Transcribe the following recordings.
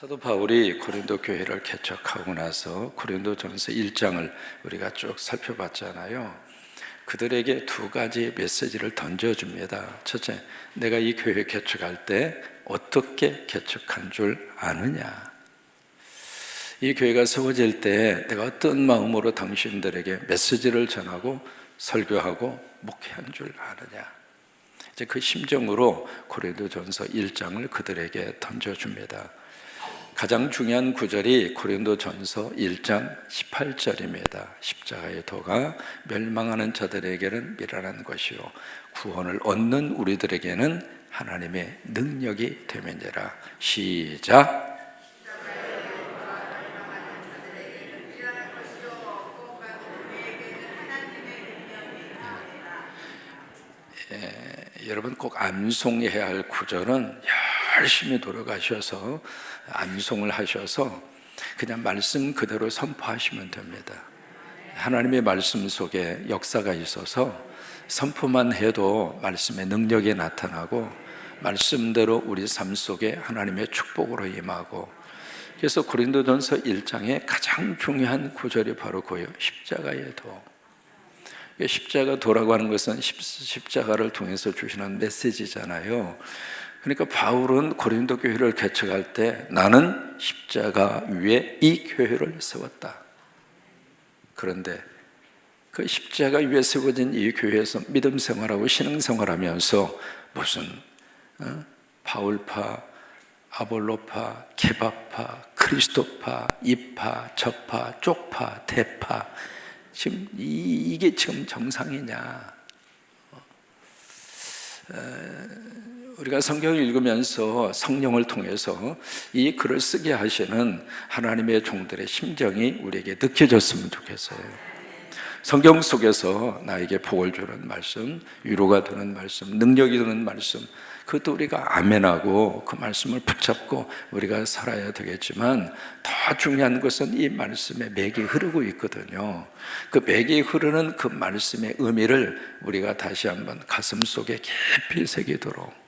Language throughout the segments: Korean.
사도 바울이 고린도 교회를 개척하고 나서 고린도 전서 1장을 우리가 쭉 살펴봤잖아요. 그들에게 두 가지 메시지를 던져줍니다. 첫째, 내가 이 교회 개척할 때 어떻게 개척한 줄 아느냐? 이 교회가 세워질 때 내가 어떤 마음으로 당신들에게 메시지를 전하고 설교하고 목회한 줄 아느냐? 이제 그 심정으로 고린도 전서 1장을 그들에게 던져줍니다. 가장 중요한 구절이 고린도 전서 1장 18절입니다. 십자가의 도가 멸망하는 자들에게는 미련한 것이요 구원을 얻는 우리들에게는 하나님의 능력이 되면이라. 시작. 예, 여러분 꼭 암송해야 할 구절은 열심히 노력하셔서 암송을 하셔서 그냥 말씀 그대로 선포하시면 됩니다. 하나님의 말씀 속에 역사가 있어서 선포만 해도 말씀의 능력이 나타나고 말씀대로 우리 삶 속에 하나님의 축복으로 임하고 그래서 고린도전서 1장의 가장 중요한 구절이 바로 그예요. 십자가의 도. 십자가 도라고 하는 것은 십자가를 통해서 주시는 메시지잖아요. 그러니까 바울은 고린도 교회를 개척할 때 나는 십자가 위에 이 교회를 세웠다. 그런데 그 십자가 위에 세워진 이 교회에서 믿음 생활하고 신앙 생활하면서 무슨 어? 바울파, 아볼로파, 개바파, 크리스토파, 이파, 적파, 쪽파, 대파 지금 이, 게 지금 정상이냐? 우리가 성경을 읽으면서 성령을 통해서 이 글을 쓰게 하시는 하나님의 종들의 심정이 우리에게 느껴졌으면 좋겠어요. 성경 속에서 나에게 복을 주는 말씀, 위로가 되는 말씀, 능력이 되는 말씀, 그것도 우리가 아멘하고 그 말씀을 붙잡고 우리가 살아야 되겠지만 더 중요한 것은 이 말씀의 맥이 흐르고 있거든요. 그 맥이 흐르는 그 말씀의 의미를 우리가 다시 한번 가슴 속에 깊이 새기도록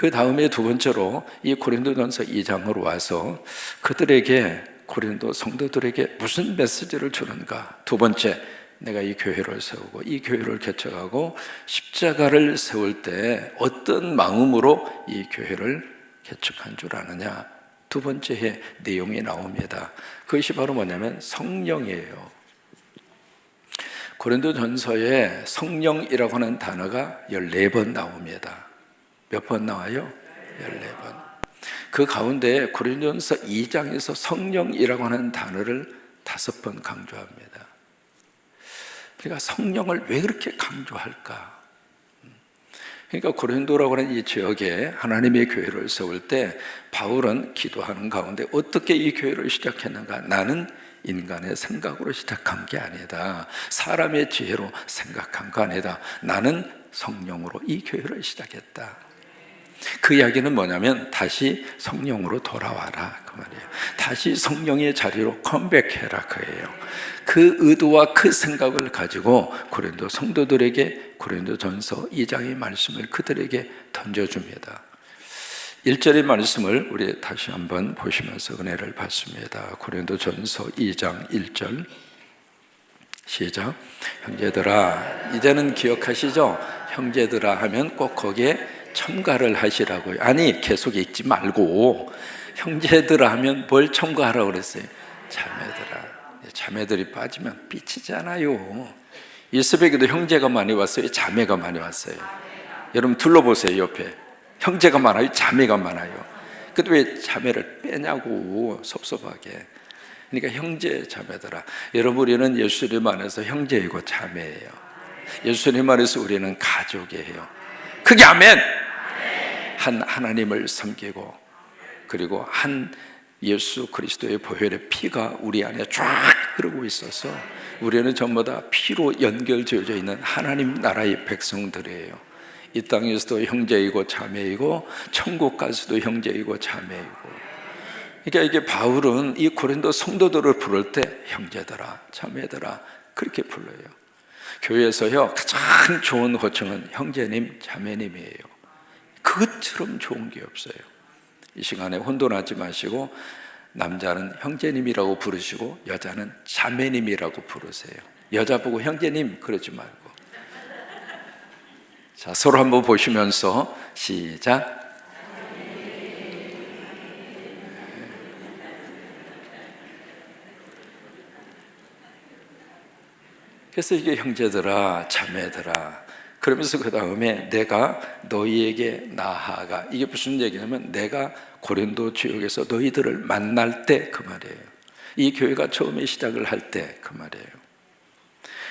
그 다음에 두 번째로 이 고린도전서 2장으로 와서 그들에게 고린도 성도들에게 무슨 메시지를 주는가? 두 번째, 내가 이 교회를 세우고 이 교회를 개척하고 십자가를 세울 때 어떤 마음으로 이 교회를 개척한 줄 아느냐? 두 번째 내용이 나옵니다. 그것이 바로 뭐냐면 성령이에요. 고린도 전서에 성령이라고 하는 단어가 14번 나옵니다. 몇 번 나와요? 14번. 그 가운데 고린도전서 2장에서 성령이라고 하는 단어를 다섯 번 강조합니다. 그러니까 성령을 왜 그렇게 강조할까? 그러니까 고린도라고 하는 이 지역에 하나님의 교회를 세울 때 바울은 기도하는 가운데 어떻게 이 교회를 시작했는가? 나는 인간의 생각으로 시작한 게 아니다. 사람의 지혜로 생각한 거 아니다. 나는 성령으로 이 교회를 시작했다. 그 이야기는 뭐냐면 다시 성령으로 돌아와라 그 말이에요. 다시 성령의 자리로 컴백해라 그예요. 그 의도와 그 생각을 가지고 고린도 성도들에게 고린도전서 2장의 말씀을 그들에게 던져줍니다. 1절의 말씀을 우리 다시 한번 보시면서 은혜를 받습니다. 고린도전서 2장 1절 시작. 형제들아 이제는 기억하시죠? 형제들아 하면 꼭 거기에 첨가를 하시라고요. 아니 계속 읽지 말고 형제들아 하면 뭘 첨가하라고 그랬어요? 자매들아. 자매들이 빠지면 삐치잖아요. 이 새벽에도 형제가 많이 왔어요. 자매가 많이 왔어요. 여러분 둘러보세요 옆에 형제가 많아요. 자매가 많아요. 근데 왜 자매를 빼냐고 섭섭하게. 그러니까 형제 자매들아. 여러분 우리는 예수님 안에서 형제이고 자매예요. 예수님 안에서 우리는 가족이에요. 그게 아멘. 한 하나님을 섬기고 그리고 한 예수 그리스도의 보혈의 피가 우리 안에 쫙 흐르고 있어서 우리는 전부 다 피로 연결되어져 있는 하나님 나라의 백성들이에요. 이 땅에서도 형제이고 자매이고 천국 가서도 형제이고 자매이고. 그러니까 이게 바울은 이 고린도 성도들을 부를 때 형제들아, 자매들아 그렇게 불러요. 교회에서요 가장 좋은 호칭은 형제님, 자매님이에요. 그것처럼 좋은 게 없어요. 이 시간에 혼돈하지 마시고 남자는 형제님이라고 부르시고 여자는 자매님이라고 부르세요. 여자 보고 형제님 그러지 말고. 자, 서로 한번 보시면서 시작. 그래서 이게 형제들아, 자매들아. 그러면서 그 다음에 내가 너희에게 나아가 이게 무슨 얘기냐면 내가 고린도 지역에서 너희들을 만날 때 그 말이에요. 이 교회가 처음에 시작을 할 때 그 말이에요.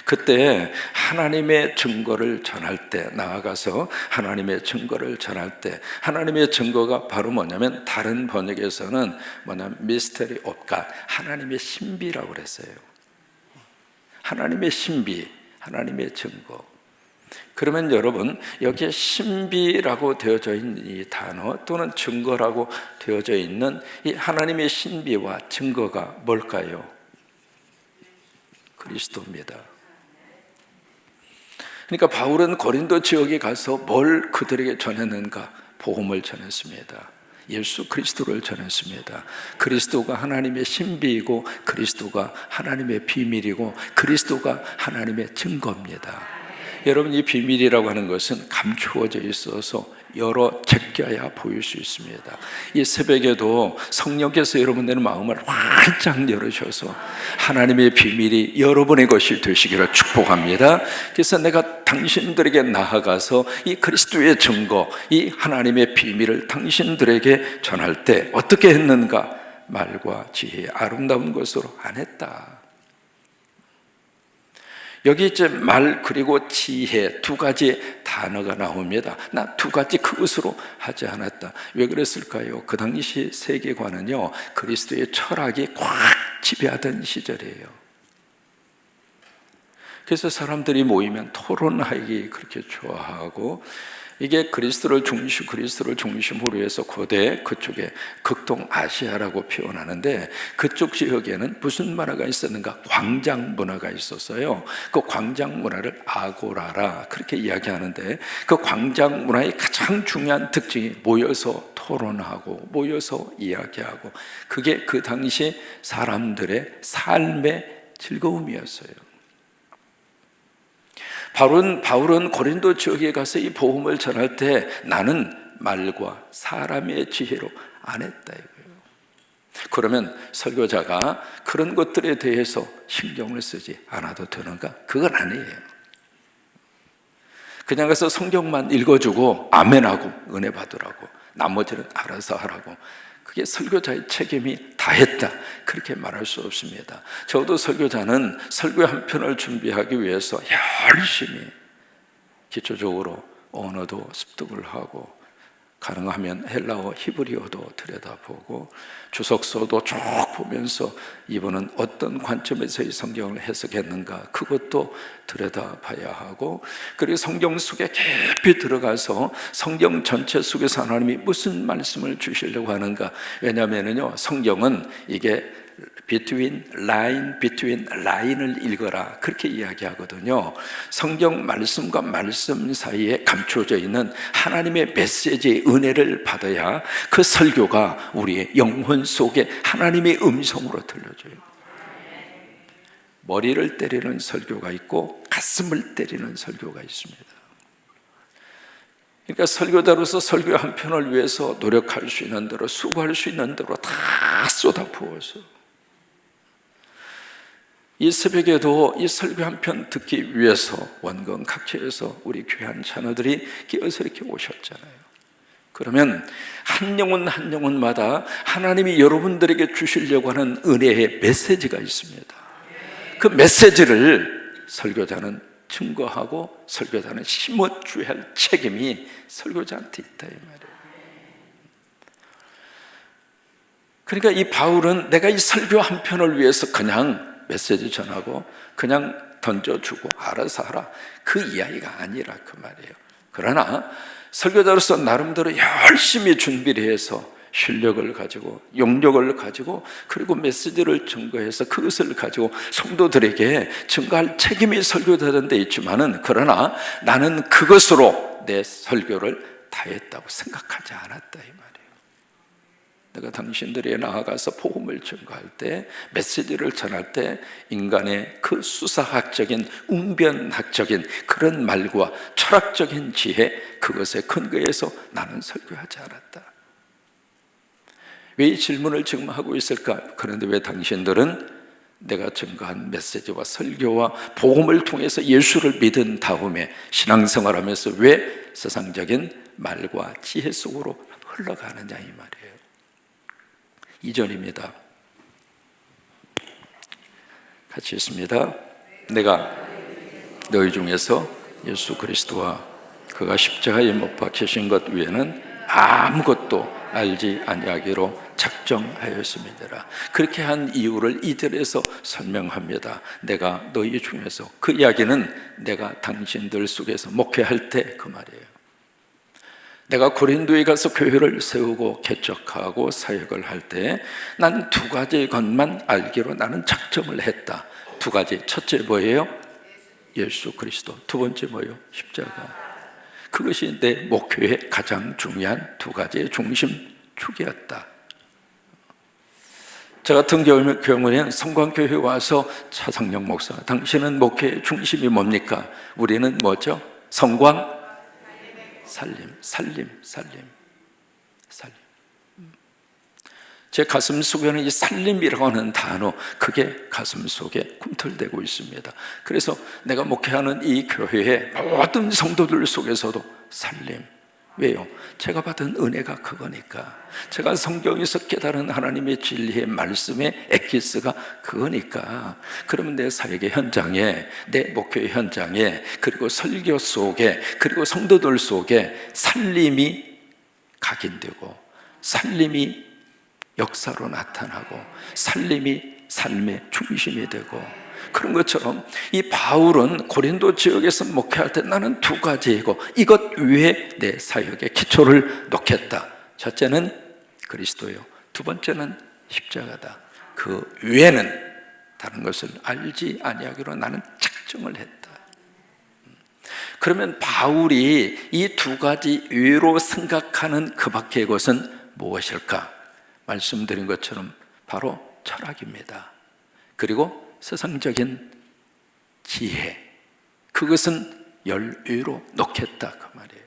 그때 하나님의 증거를 전할 때 나아가서 하나님의 증거를 전할 때 하나님의 증거가 바로 뭐냐면 다른 번역에서는 뭐냐면 미스터리 옵가 하나님의 신비라고 그랬어요. 하나님의 신비, 하나님의 증거. 그러면 여러분 여기에 신비라고 되어져 있는 이 단어 또는 증거라고 되어져 있는 이 하나님의 신비와 증거가 뭘까요? 그리스도입니다. 그러니까 바울은 고린도 지역에 가서 뭘 그들에게 전했는가? 복음을 전했습니다. 예수 그리스도를 전했습니다. 그리스도가 하나님의 신비이고 그리스도가 하나님의 비밀이고 그리스도가 하나님의 증거입니다. 여러분 이 비밀이라고 하는 것은 감추어져 있어서 열어 제껴야 보일 수 있습니다. 이 새벽에도 성령께서 여러분들의 마음을 활짝 열으셔서 하나님의 비밀이 여러분의 것이 되시기를 축복합니다. 그래서 내가 당신들에게 나아가서 이 그리스도의 증거, 이 하나님의 비밀을 당신들에게 전할 때 어떻게 했는가? 말과 지혜, 아름다운 것으로 안 했다. 여기 이제 말 그리고 지혜 두 가지 단어가 나옵니다. 나 두 가지 그것으로 하지 않았다. 왜 그랬을까요? 그 당시 세계관은요, 그리스도의 철학이 꽉 지배하던 시절이에요. 그래서 사람들이 모이면 토론하기 그렇게 좋아하고 이게 그리스도를 중심, 그리스도를 중심으로 해서 고대 그쪽에 극동 아시아라고 표현하는데 그쪽 지역에는 무슨 문화가 있었는가? 광장 문화가 있었어요. 그 광장 문화를 아고라라 그렇게 이야기하는데 그 광장 문화의 가장 중요한 특징이 모여서 토론하고 모여서 이야기하고 그게 그 당시 사람들의 삶의 즐거움이었어요. 바울은, 바울은 고린도 지역에 가서 이 복음을 전할 때 나는 말과 사람의 지혜로 안 했다 이거예요. 그러면 설교자가 그런 것들에 대해서 신경을 쓰지 않아도 되는가? 그건 아니에요. 그냥 가서 성경만 읽어주고 아멘하고 은혜 받으라고 나머지는 알아서 하라고 그게 설교자의 책임이 다했다. 그렇게 말할 수 없습니다. 저도 설교자는 설교 한 편을 준비하기 위해서 열심히 기초적으로 언어도 습득을 하고 가능하면 헬라어 히브리어도 들여다보고 주석서도 쭉 보면서 이분은 어떤 관점에서 이 성경을 해석했는가 그것도 들여다봐야 하고 그리고 성경 속에 깊이 들어가서 성경 전체 속에서 하나님이 무슨 말씀을 주시려고 하는가? 왜냐하면요 성경은 이게 between line, between line을 읽어라. 그렇게 이야기하거든요. 성경 말씀과 말씀 사이에 감춰져 있는 하나님의 메시지의 은혜를 받아야 그 설교가 우리의 영혼 속에 하나님의 음성으로 들려줘요. 머리를 때리는 설교가 있고 가슴을 때리는 설교가 있습니다. 그러니까 설교자로서 설교 한 편을 위해서 노력할 수 있는 대로 수고할 수 있는 대로 다 쏟아 부어서 이 새벽에도 이 설교 한 편 듣기 위해서 원건 각지에서 우리 귀한 자녀들이 끼어서 이렇게 오셨잖아요. 그러면 한 영혼 한 영혼마다 하나님이 여러분들에게 주시려고 하는 은혜의 메시지가 있습니다. 그 메시지를 설교자는 증거하고 설교자는 심어줘야 할 책임이 설교자한테 있다 이 말이에요. 그러니까 이 바울은 내가 이 설교 한 편을 위해서 그냥 메시지 전하고 그냥 던져주고 알아서 하라. 그 이야기가 아니라 그 말이에요. 그러나 설교자로서 나름대로 열심히 준비를 해서 실력을 가지고 용력을 가지고 그리고 메시지를 증거해서 그것을 가지고 성도들에게 증거할 책임이 설교자는 데 있지만은 그러나 나는 그것으로 내 설교를 다했다고 생각하지 않았다 이 말이에요. 내가 당신들에 나아가서 복음을 전가할 때 메시지를 전할 때 인간의 그 수사학적인 웅변학적인 그런 말과 철학적인 지혜 그것에 근거해서 나는 설교하지 않았다. 왜 이 질문을 지금 하고 있을까? 그런데 왜 당신들은 내가 증거한 메시지와 설교와 복음을 통해서 예수를 믿은 다음에 신앙생활하면서 왜 세상적인 말과 지혜 속으로 흘러가느냐 이 말이에요. 이전입니다. 같이 있습니다. 내가 너희 중에서 예수 그리스도와 그가 십자가에 못 박히신 것 외에는 아무것도 알지 아니하기로 작정하였습니다. 그렇게 한 이유를 이절에서 설명합니다. 내가 너희 중에서 그 이야기는 내가 당신들 속에서 목회할 때 그 말이에요. 내가 고린도에 가서 교회를 세우고 개척하고 사역을 할 때 난 두 가지 것만 알기로 나는 작정을 했다. 두 가지. 첫째 뭐예요? 예수 그리스도. 두 번째 뭐예요? 십자가. 그것이 내 목표의 가장 중요한 두 가지의 중심 축이었다. 저 같은 경우에는 성광교회 와서 차상영 목사, 당신은 목회의 중심이 뭡니까? 우리는 뭐죠? 성광, 살림, 살림, 살림, 살림. 제 가슴 속에는 이 살림이라고 하는 단어, 그게 가슴 속에 꿈틀대고 있습니다. 그래서 내가 목회하는 이 교회의 모든 성도들 속에서도 살림. 왜요? 제가 받은 은혜가 그거니까. 제가 성경에서 깨달은 하나님의 진리의 말씀의 에키스가 그거니까. 그러면 내 사역의 현장에, 내 목회의 현장에, 그리고 설교 속에, 그리고 성도들 속에 살림이 각인되고, 살림이 역사로 나타나고, 살림이 삶의 중심이 되고, 그런 것처럼 이 바울은 고린도 지역에서 목회할 때 나는 두 가지이고 이것 위에 내 사역의 기초를 놓겠다. 첫째는 그리스도요. 두 번째는 십자가다. 그 위에는 다른 것을 알지 아니하기로 나는 작정을 했다. 그러면 바울이 이 두 가지 위로 생각하는 그 밖의 것은 무엇일까? 말씀드린 것처럼 바로 철학입니다. 그리고 세상적인 지혜 그것은 열위로 놓겠다 그 말이에요.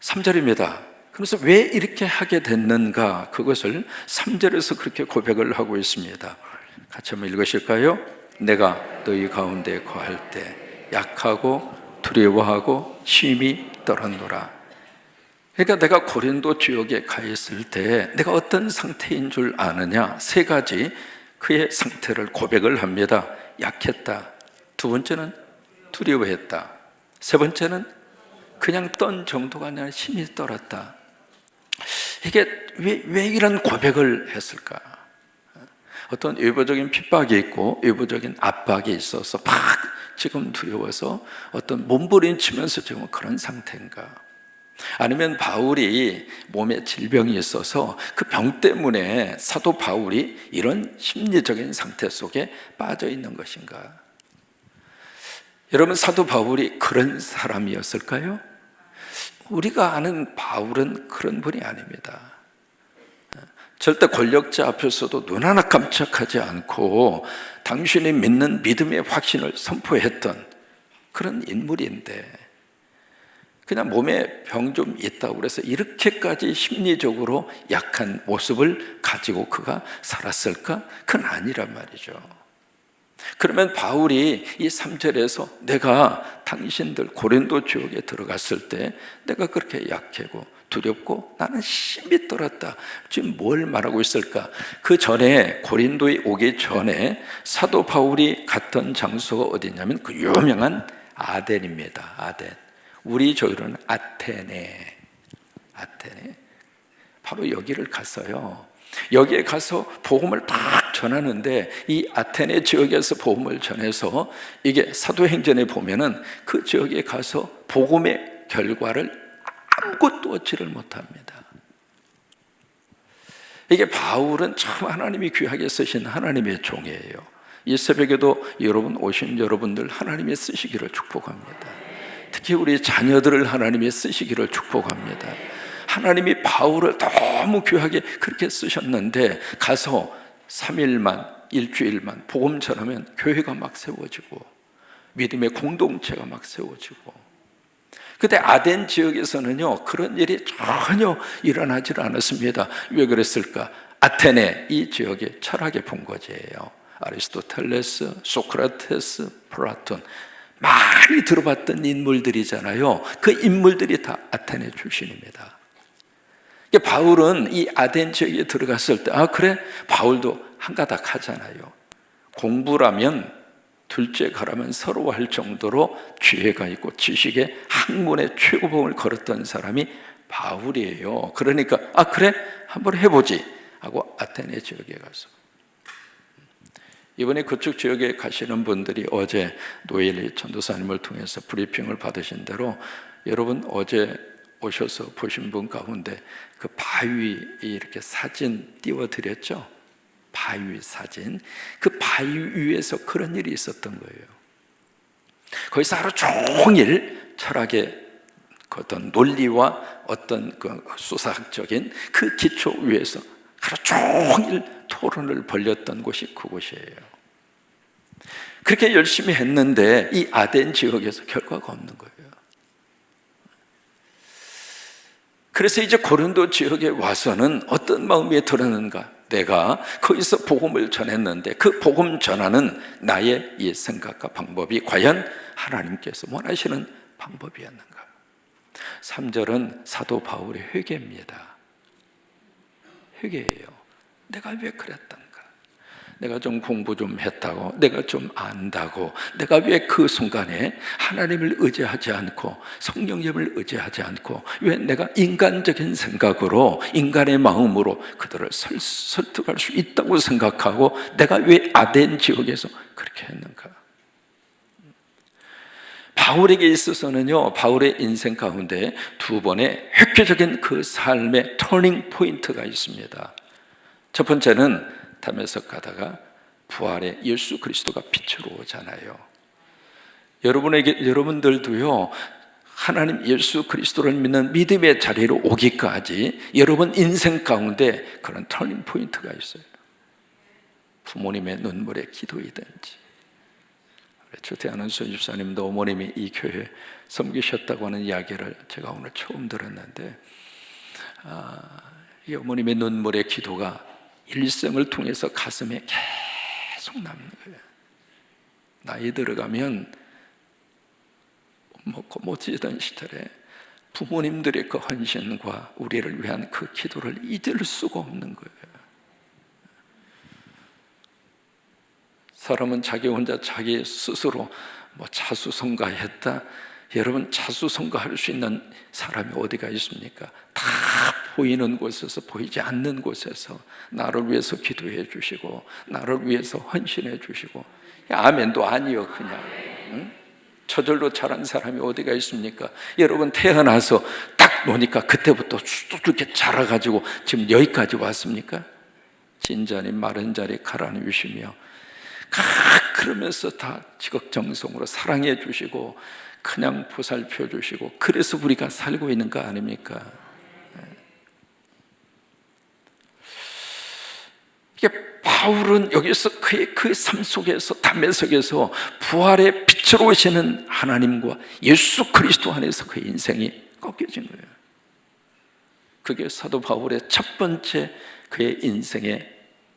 3절입니다. 그래서 왜 이렇게 하게 됐는가? 그것을 3절에서 그렇게 고백을 하고 있습니다. 같이 한번 읽으실까요? 내가 너희 가운데 거할 때 약하고 두려워하고 심히 떨었노라. 그러니까 내가 고린도 지역에 가 있을 때 내가 어떤 상태인 줄 아느냐? 세 가지 그의 상태를 고백을 합니다. 약했다. 두 번째는 두려워했다. 세 번째는 그냥 떤 정도가 아니라 힘이 떨었다. 이게 왜, 왜 이런 고백을 했을까? 어떤 외부적인 핍박이 있고 외부적인 압박이 있어서 막 지금 두려워서 어떤 몸부림치면서 지금 그런 상태인가? 아니면 바울이 몸에 질병이 있어서 그 병 때문에 사도 바울이 이런 심리적인 상태 속에 빠져 있는 것인가? 여러분, 사도 바울이 그런 사람이었을까요? 우리가 아는 바울은 그런 분이 아닙니다. 절대 권력자 앞에서도 눈 하나 깜짝하지 않고 당신이 믿는 믿음의 확신을 선포했던 그런 인물인데 그냥 몸에 병 좀 있다고 그래서 이렇게까지 심리적으로 약한 모습을 가지고 그가 살았을까? 그건 아니란 말이죠. 그러면 바울이 이 3절에서 내가 당신들 고린도 지옥에 들어갔을 때 내가 그렇게 약하고 두렵고 나는 심히 떨었다. 지금 뭘 말하고 있을까? 그 전에 고린도에 오기 전에 사도 바울이 갔던 장소가 어디냐면 그 유명한 아덴입니다. 아덴. 우리 조율은 아테네, 아테네. 바로 여기를 갔어요. 여기에 가서 복음을 막 전하는데 이 아테네 지역에서 복음을 전해서 이게 사도행전에 보면은 그 지역에 가서 복음의 결과를 아무것도 얻지를 못합니다. 이게 바울은 참 하나님이 귀하게 쓰신 하나님의 종이에요. 이 새벽에도 여러분 오신 여러분들 하나님이 쓰시기를 축복합니다. 특히 우리 자녀들을 하나님이 쓰시기를 축복합니다. 하나님이 바울을 너무 귀하게 그렇게 쓰셨는데 가서 3일만 일주일만 복음 전하면 교회가 막 세워지고 믿음의 공동체가 막 세워지고 그때 아덴 지역에서는요 그런 일이 전혀 일어나질 않았습니다. 왜 그랬을까? 아테네 이 지역의 철학의 본거지예요. 아리스토텔레스, 소크라테스, 플라톤 많이 들어봤던 인물들이잖아요. 그 인물들이 다 아테네 출신입니다. 바울은 이 아덴 지역에 들어갔을 때, 아, 그래? 바울도 한가닥 하잖아요. 공부라면 둘째 가라면 서로 할 정도로 지혜가 있고 지식의 학문의 최고봉을 걸었던 사람이 바울이에요. 그러니까, 아, 그래? 한번 해보지. 하고 아테네 지역에 가서. 이번에 그쪽 지역에 가시는 분들이 어제 노엘리 전도사님을 통해서 브리핑을 받으신 대로 여러분 어제 오셔서 보신 분 가운데 그 바위 이렇게 사진 띄워드렸죠? 바위 사진. 그 바위 위에서 그런 일이 있었던 거예요. 거기서 하루 종일 철학의 그 어떤 논리와 어떤 그 수사학적인 그 기초 위에서 하루 종일 토론을 벌렸던 곳이 그곳이에요. 그렇게 열심히 했는데 이 아덴 지역에서 결과가 없는 거예요. 그래서 이제 고린도 지역에 와서는 어떤 마음이 들었는가? 내가 거기서 복음을 전했는데 그 복음 전하는 나의 이 생각과 방법이 과연 하나님께서 원하시는 방법이었는가? 3절은 사도 바울의 회개입니다. 회개예요. 내가 왜 그랬던가? 내가 좀 공부 좀 했다고, 내가 좀 안다고, 내가 왜 그 순간에 하나님을 의지하지 않고 성령님을 의지하지 않고 왜 내가 인간적인 생각으로 인간의 마음으로 그들을 설, 설득할 수 있다고 생각하고 내가 왜 아덴 지역에서 그렇게 했는가? 바울에게 있어서는요, 바울의 인생 가운데 두 번의 획기적인 그 삶의 터닝 포인트가 있습니다. 첫 번째는 담에서 가다가 부활의 예수 그리스도가 빛으로 오잖아요. 여러분에게 여러분들도요. 하나님 예수 그리스도를 믿는 믿음의 자리로 오기까지 여러분 인생 가운데 그런 터닝 포인트가 있어요. 부모님의 눈물의 기도이든지 조태하는 수집사님도 어머님이 이 교회 섬기셨다고 하는 이야기를 제가 오늘 처음 들었는데 아, 이 어머님의 눈물의 기도가 일생을 통해서 가슴에 계속 남는 거예요. 나이 들어가면 먹고 못 지던 시절에 부모님들의 그 헌신과 우리를 위한 그 기도를 잊을 수가 없는 거예요. 사람은 자기 혼자 자기 스스로 뭐 자수성가했다. 여러분 자수성가할 수 있는 사람이 어디가 있습니까? 다 보이는 곳에서 보이지 않는 곳에서 나를 위해서 기도해 주시고 나를 위해서 헌신해 주시고 아멘도 아니요 그냥 응? 저절로 자란 사람이 어디가 있습니까? 여러분 태어나서 딱 노니까 그때부터 이렇게 자라가지고 지금 여기까지 왔습니까? 진자니 마른 자리 가라앉으시며 그러면서 다 지극정성으로 사랑해 주시고 그냥 보살펴 주시고 그래서 우리가 살고 있는 거 아닙니까? 이게 바울은 여기서 그의 그 삶 속에서 담배 속에서 부활의 빛으로 오시는 하나님과 예수 그리스도 안에서 그 인생이 꺾여진 거예요. 그게 사도 바울의 첫 번째 그의 인생의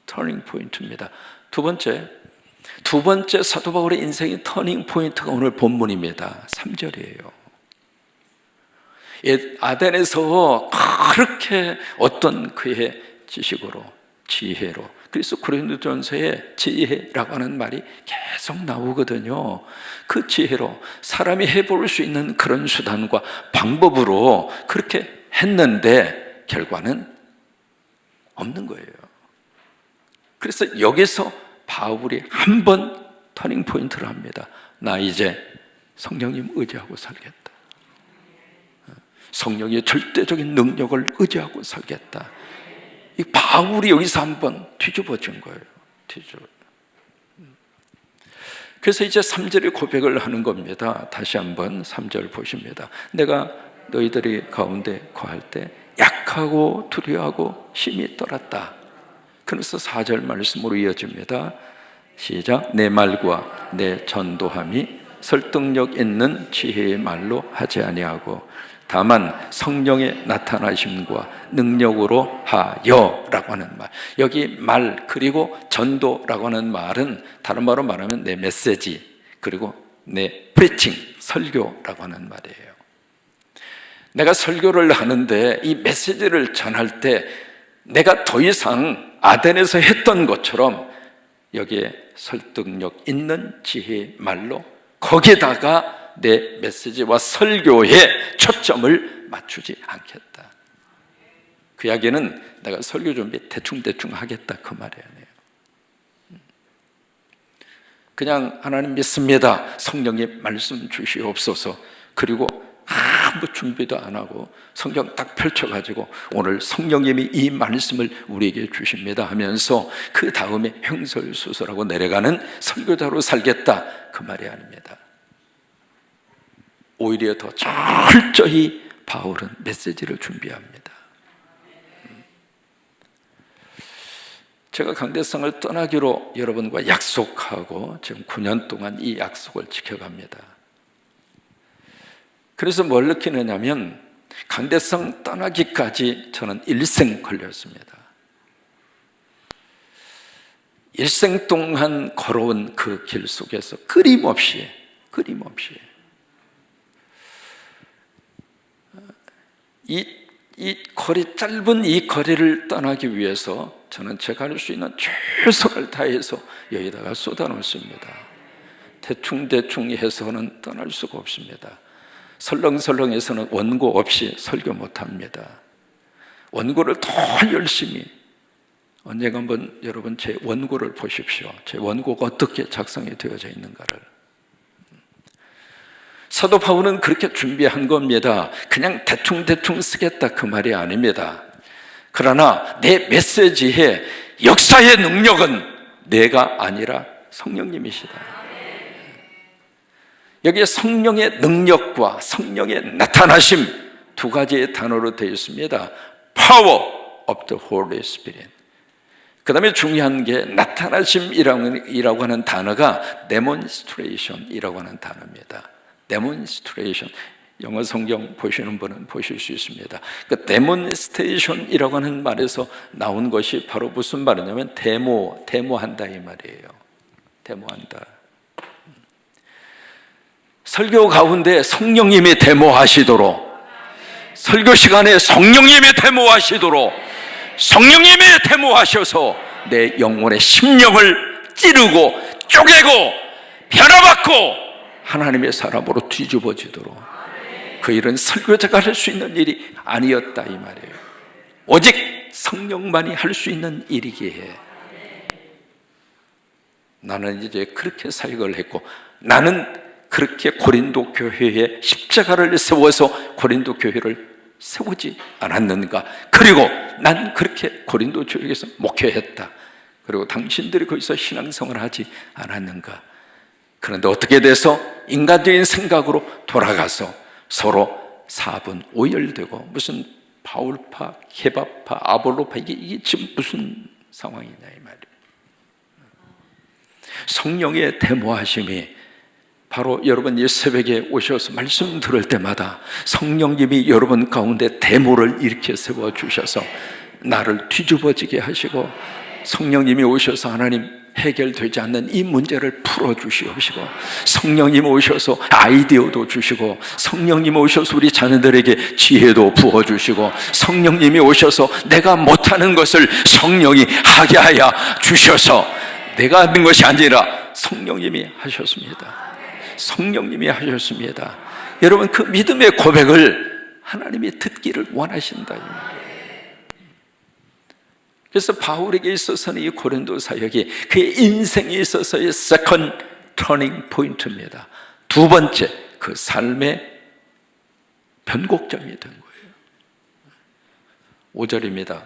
터닝 포인트입니다. 두 번째, 두 번째 사도 바울의 인생의 터닝 포인트가 오늘 본문입니다. 3절이에요. 아덴에서 그렇게 어떤 그의 지식으로 지혜로 그래서 고린도전서에 지혜라고 하는 말이 계속 나오거든요. 그 지혜로 사람이 해볼 수 있는 그런 수단과 방법으로 그렇게 했는데 결과는 없는 거예요. 그래서 여기서 바울이 한 번 터닝 포인트를 합니다. 나 이제 성령님 의지하고 살겠다. 성령의 절대적인 능력을 의지하고 살겠다. 이 바울이 여기서 한 번 뒤집어진 거예요. 뒤집어. 그래서 이제 3절의 고백을 하는 겁니다. 다시 한번 3절 보십니다. 내가 너희들이 가운데 거할 때 약하고 두려워하고 힘이 떨었다. 그래서 4절 말씀으로 이어집니다. 시작. 내 말과 내 전도함이 설득력 있는 지혜의 말로 하지 아니하고 다만 성령의 나타나심과 능력으로 하여라고 하는 말. 여기 말 그리고 전도라고 하는 말은 다른 말로 말하면 내 메시지 그리고 내 프리칭 설교라고 하는 말이에요. 내가 설교를 하는데 이 메시지를 전할 때 내가 더 이상 아덴에서 했던 것처럼 여기에 설득력 있는 지혜의 말로 거기다가 내 메시지와 설교에 초점을 맞추지 않겠다. 그 이야기는 내가 설교 준비 대충대충 하겠다 그 말이 아니에요. 그냥 하나님 믿습니다. 성령님 말씀 주시옵소서. 그리고 아무 준비도 안 하고 성경 딱 펼쳐가지고 오늘 성령님이 이 말씀을 우리에게 주십니다 하면서 그 다음에 행설수설하고 내려가는 설교자로 살겠다 그 말이 아닙니다. 오히려 더 철저히 바울은 메시지를 준비합니다. 제가 강대성을 떠나기로 여러분과 약속하고 지금 9년 동안 이 약속을 지켜갑니다. 그래서 뭘 느끼느냐면 강대성 떠나기까지 저는 일생 걸렸습니다. 일생 동안 걸어온 그 길 속에서 끊임없이 끊임없이 이, 이 거리 짧은 이 거리를 떠나기 위해서 저는 제가 할 수 있는 최선을 다해서 여기다가 쏟아놓습니다. 대충대충 해서는 떠날 수가 없습니다. 설렁설렁해서는 원고 없이 설교 못합니다. 원고를 더 열심히 언젠가 한번 여러분 제 원고를 보십시오. 제 원고가 어떻게 작성이 되어져 있는가를. 사도 바울은 그렇게 준비한 겁니다. 그냥 대충대충 쓰겠다 그 말이 아닙니다. 그러나 내 메시지의 역사의 능력은 내가 아니라 성령님이시다. 여기에 성령의 능력과 성령의 나타나심 두 가지의 단어로 되어 있습니다. Power of the Holy Spirit. 그 다음에 중요한 게 나타나심이라고 하는 단어가 demonstration이라고 하는 단어입니다. demonstration. 영어 성경 보시는 분은 보실 수 있습니다. 그 demonstration이라고 하는 말에서 나온 것이 바로 무슨 말이냐면 데모, 데모한다 이 말이에요. 데모한다. 설교 가운데 성령님이 데모하시도록 설교 시간에 성령님이 데모하시도록 성령님이 데모하셔서 내 영혼의 심령을 찌르고 쪼개고 변화받고 하나님의 사람으로 뒤집어지도록 그 일은 설교자가 할 수 있는 일이 아니었다 이 말이에요. 오직 성령만이 할 수 있는 일이기에 나는 이제 그렇게 사역을 했고 나는 그렇게 고린도 교회에 십자가를 세워서 고린도 교회를 세우지 않았는가? 그리고 난 그렇게 고린도 교회에서 목회했다. 그리고 당신들이 거기서 신앙생활을 하지 않았는가? 그런데 어떻게 돼서 인간적인 생각으로 돌아가서 서로 사분 오열되고 무슨 바울파, 케바파, 아볼로파 이게, 이게 지금 무슨 상황이냐 이 말이에요. 성령의 대모하심이 바로 여러분 이 새벽에 오셔서 말씀 들을 때마다 성령님이 여러분 가운데 데모를 일으켜 세워 주셔서 나를 뒤집어지게 하시고 성령님이 오셔서 하나님 해결되지 않는 이 문제를 풀어 주시옵시고 성령님 오셔서 아이디어도 주시고 성령님 오셔서 우리 자녀들에게 지혜도 부어 주시고 성령님이 오셔서 내가 못하는 것을 성령이 하게 하여 주셔서 내가 하는 것이 아니라 성령님이 하셨습니다. 성령님이 하셨습니다. 여러분 그 믿음의 고백을 하나님이 듣기를 원하신다. 그래서 바울에게 있어서는 이 고린도 사역이 그의 인생에 있어서의 세컨 터닝 포인트입니다. 두 번째 그 삶의 변곡점이 된 거예요. 5절입니다.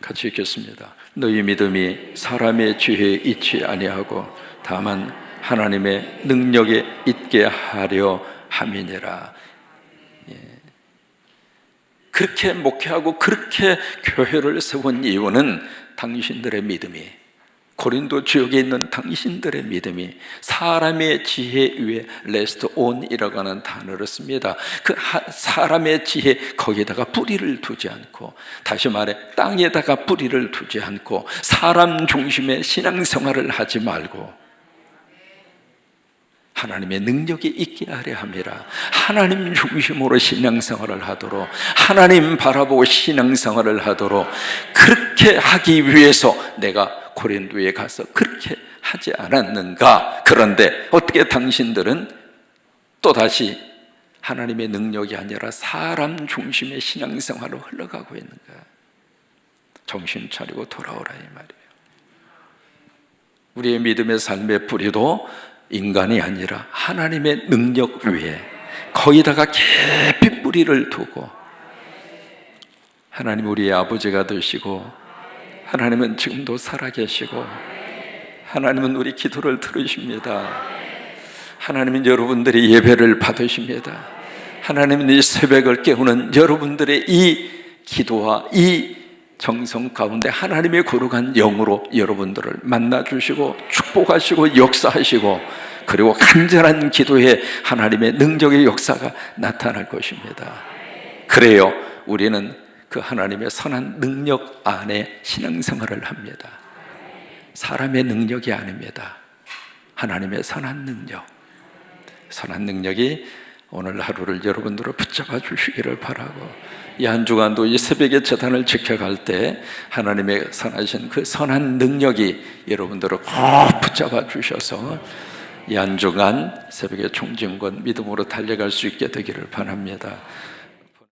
같이 읽겠습니다. 너희 믿음이 사람의 지혜에 있지 아니하고 다만 하나님의 능력에 있게 하려 함이니라. 예. 그렇게 목회하고 그렇게 교회를 세운 이유는 당신들의 믿음이 고린도 지역에 있는 당신들의 믿음이 사람의 지혜 위에 레스트 온이라고 하는 단어를 씁니다. 그 하- 사람의 지혜 거기에다가 뿌리를 두지 않고 다시 말해 땅에다가 뿌리를 두지 않고 사람 중심의 신앙생활을 하지 말고 하나님의 능력이 있게 하려 함이라. 하나님 중심으로 신앙생활을 하도록 하나님 바라보고 신앙생활을 하도록 그렇게 하기 위해서 내가 고린도에 가서 그렇게 하지 않았는가? 그런데 어떻게 당신들은 또 다시 하나님의 능력이 아니라 사람 중심의 신앙생활로 흘러가고 있는가? 정신 차리고 돌아오라 이 말이에요. 우리의 믿음의 삶의 뿌리도 인간이 아니라 하나님의 능력 위에 거기다가 깊이 뿌리를 두고 하나님 우리의 아버지가 되시고 하나님은 지금도 살아계시고 하나님은 우리 기도를 들으십니다. 하나님은 여러분들의 예배를 받으십니다. 하나님은 이 새벽을 깨우는 여러분들의 이 기도와 이 정성 가운데 하나님의 거룩한 영으로 여러분들을 만나 주시고 축복하시고 역사하시고 그리고 간절한 기도에 하나님의 능력의 역사가 나타날 것입니다. 그래요. 우리는 그 하나님의 선한 능력 안에 신앙생활을 합니다. 사람의 능력이 아닙니다. 하나님의 선한 능력. 선한 능력이 오늘 하루를 여러분들로 붙잡아 주시기를 바라고 이 한 주간도 이 새벽의 재단을 지켜갈 때 하나님의 선하신 그 선한 능력이 여러분들을 꼭 붙잡아 주셔서 이 한 주간 새벽의 총진권 믿음으로 달려갈 수 있게 되기를 바랍니다.